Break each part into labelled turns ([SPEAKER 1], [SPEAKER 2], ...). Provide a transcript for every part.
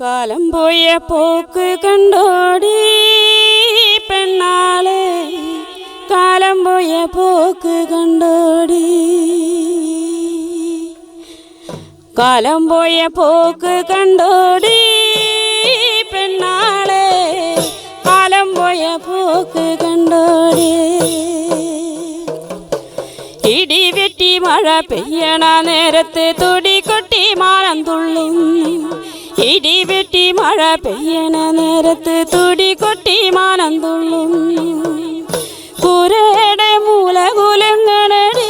[SPEAKER 1] കാലം പോയ പോക്ക് കണ്ടോടി പെണ്ണാളെ. കാലം പോയ പോക്ക് കണ്ടോടി. കാലം പോയ പോക്ക് കണ്ടോടി പെണ്ണാളെ. കാലം പോയ പോക്ക് കണ്ടോടി. ഇടി വെട്ടി മഴ പെയ്യണ നേരത്തെ തൊടി കൊട്ടി മാനം ഇടി വെട്ടി മഴ പെയ്യണ നേരത്ത് തുടി കൊട്ടി മാനം കുരയുടെ മൂല കുലങ്ങണടേ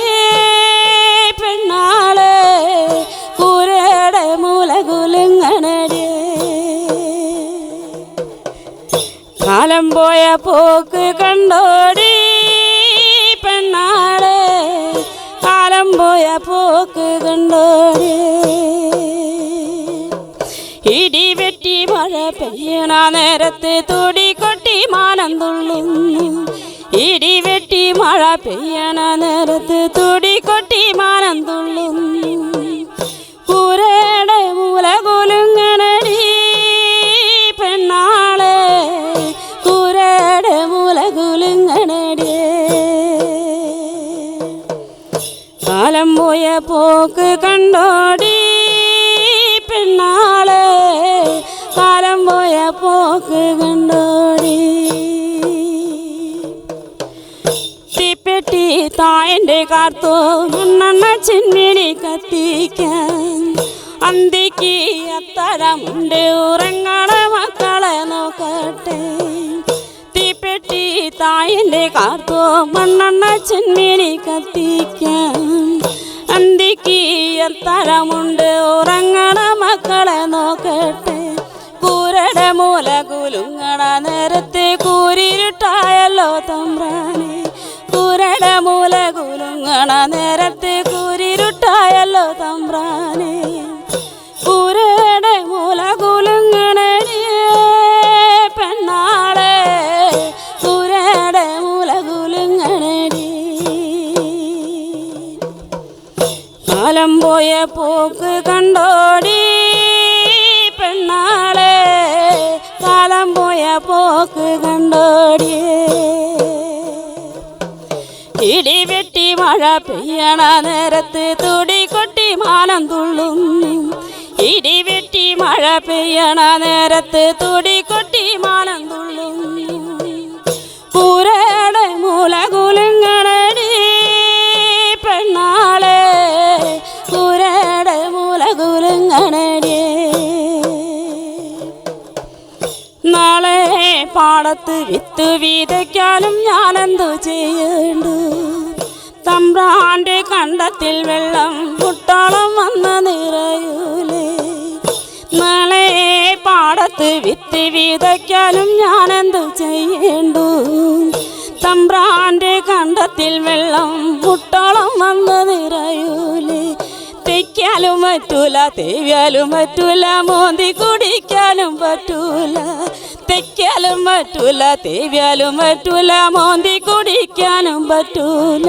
[SPEAKER 1] പെണ്ണാളെ കുരയുടെ മൂല കാലം പോയ പോക്ക് കണ്ടോടി പെണ്ണാളെ കാലം പോയ പോക്ക് കണ്ടോടി. ഇടി വെട്ടി മഴ പെയ്യണ നേരത്തെ തുടി കൊട്ടി മാനം തുള്ളുന്നു. ഇടി വെട്ടി മഴ പെയ്യണ നേരത്ത് തുടി കൊട്ടി മാനം തുള്ളുന്നു. കൂരയുടെ മൂല കുലുങ്ങണടി പെണ്ണാളെ കൂരയുടെ മൂല കുലുങ്ങണടി കാലം പോയ പോക്ക് കണ്ടോടി പെണ്ണാളെ കാലം പോയ പോക്ക് കണ്ടോടി. തീപ്പെട്ടി തായന്റെ കാർത്തോ മണ്ണെണ്ണ ചിമ്മിനി കത്തിക്കാൻ. അന്തിക്ക് അത്തരമുണ്ട് ഉറങ്ങണ മക്കളെ നോക്കട്ടെ. തീപ്പെട്ടി തായന്റെ കാർത്തോ മണ്ണെണ്ണ ചിമ്മിനി കത്തിക്കാൻ. അന്തിക്ക് അത്തരമുണ്ട് ഉറങ്ങണ മക്കളെ മൂല കുലുങ്ങണ നേരത്തെ കൂരിരുട്ടായല്ലോ തമ്പ്രാനെ. കുരട മൂല കുലുങ്ങണ നേരത്തെ കൂരിരുട്ടായല്ലോ തമ്പ്രാനെ. കുരട മൂല കുലുങ്ങണേ പെണ്ണാളെ. കൂരടെ കാലം പോയ പോക്ക് കണ്ടോടി. കാലം പോയ പോക്ക് കണ്ടോടി. ഇടി വെട്ടി മഴ പെയ്യണ നേരത്ത് തുടി കൊട്ടി മാനം തുള്ളുന്നു ഇടി വെട്ടി മഴ പെയ്യണ നേരത്ത് തുടി കൊട്ടി മാനം പാടത്ത് വിത്ത് ഞാൻ എന്തു ചെയ്യേണ്ടു? തമ്പ്രാന്റെ കണ്ടത്തിൽ വെള്ളം മുട്ടാളം വന്ന നിറയൂലേ. നാളെ പാടത്ത് വിത്ത് ഞാൻ എന്തു ചെയ്യേണ്ടു? തമ്പ്രാന്റെ കണ്ടത്തിൽ വെള്ളം മുട്ടാളം വന്ന നിറയൂലേ. തെയ്ക്കാലും പറ്റൂല തേവ്യാലും പറ്റൂല മോന്തി കുടിക്കാനും പറ്റൂല. തെയ്ക്കാലും പറ്റൂല തേവ്യാലും പറ്റൂല മോന്തി കുടിക്കാനും പറ്റൂല.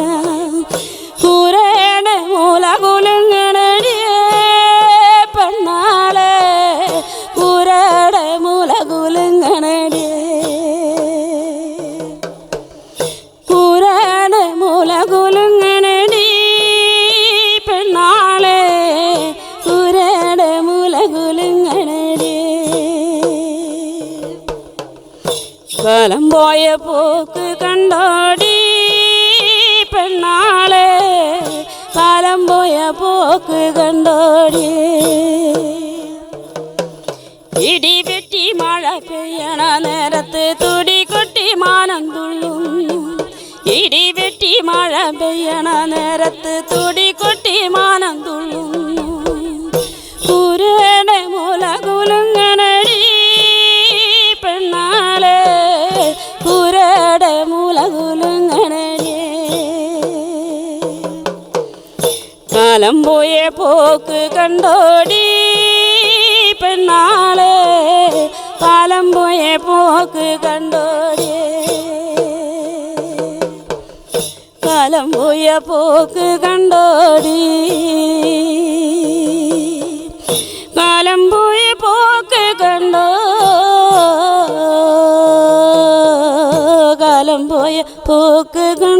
[SPEAKER 1] കാലം പോയ പോക്ക് കണ്ടോടി പെണ്ണാളെ. കാലം പോയ പോക്ക് കണ്ടോടി. ഇടി വെട്ടി മഴ പെയ്യണ നേരത്ത് തുടി കൊട്ടി മാനം തുള്ളുന്നു ഇടി വെട്ടി മഴ പെയ്യണ നേരത്ത് തുടി കൊട്ടി മാനം തുള്ളുന്നു മനം പോയ പോക്ക് കണ്ടോടി പെണ്ണാളെ. കാലം പോയ പോക്ക് കണ്ടോടി. കാലം പോയ പോക്ക് കണ്ടോടി. കാലം പോയ പോക്ക് കണ്ടോ. കാലം പോയ പോക്ക് കണ്ടോ.